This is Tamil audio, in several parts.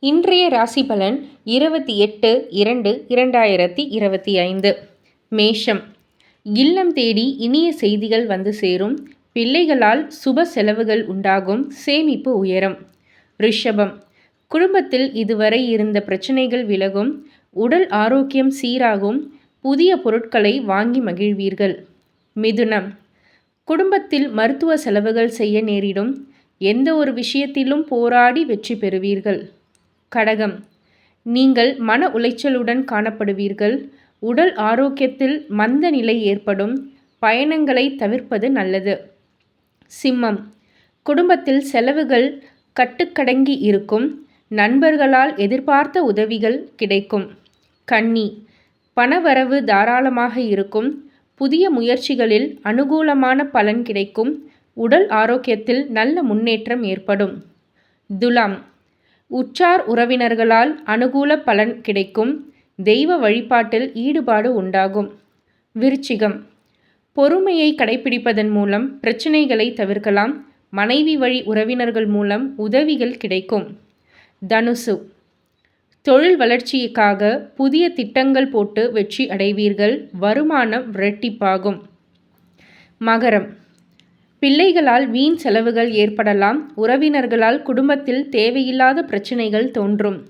இன்றைய ராசி பலன் இருபத்தி எட்டு இரண்டு இரண்டாயிரத்தி இருபத்தி ஐந்து. மேஷம். இல்லம் தேடி இனிய செய்திகள் வந்து சேரும். பிள்ளைகளால் சுப செலவுகள் உண்டாகும். சேமிப்பு உயரும். ரிஷபம். குடும்பத்தில் இதுவரை இருந்த பிரச்சனைகள் விலகும். உடல் ஆரோக்கியம் சீராகும். புதிய பொருட்களை வாங்கி மகிழ்வீர்கள். மிதுனம். குடும்பத்தில் மருத்துவ செலவுகள் செய்ய நேரிடும். எந்த ஒரு விஷயத்திலும் போராடி வெற்றி பெறுவீர்கள். கடகம். நீங்கள் மன உளைச்சலுடன் காணப்படுவீர்கள். உடல் ஆரோக்கியத்தில் மந்த நிலை ஏற்படும். பயணங்களை தவிர்ப்பது நல்லது. சிம்மம். குடும்பத்தில் செலவுகள் கட்டுக்கடங்கி இருக்கும். நண்பர்களால் எதிர்பார்த்த உதவிகள் கிடைக்கும். கன்னி. பணவரவு தாராளமாக இருக்கும். புதிய முயற்சிகளில் அனுகூலமான பலன் கிடைக்கும். உடல் ஆரோக்கியத்தில் நல்ல முன்னேற்றம் ஏற்படும். துலாம். உற்றார் உறவினர்களால் அனுகூல பலன் கிடைக்கும். தெய்வ வழிபாட்டில் ஈடுபாடு உண்டாகும். விருச்சிகம். பொறுமையை கடைபிடிப்பதன் மூலம் பிரச்சனைகளை தவிர்க்கலாம். மனைவி வழி உறவினர்கள் மூலம் உதவிகள் கிடைக்கும். தனுசு. தொழில் வளர்ச்சிக்காக புதிய திட்டங்கள் போட்டு வெற்றி அடைவீர்கள். வருமானம் இரட்டிப்பாகும். மகரம். பிள்ளைகளால் வீண் செலவுகள் ஏற்படலாம் உறவினர்களால் குடும்பத்தில் தேவையில்லாத பிரச்சனைகள் தோன்றும்.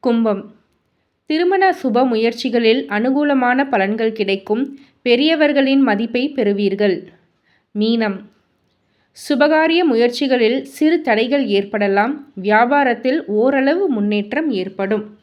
கும்பம். திருமண சுப முயற்சிகளில் அனுகூலமான பலன்கள் கிடைக்கும் பெரியவர்களின் மதிப்பை பெறுவீர்கள். மீனம். சுபகாரிய முயற்சிகளில் சிறு தடைகள் ஏற்படலாம் வியாபாரத்தில் ஓரளவு முன்னேற்றம் ஏற்படும்.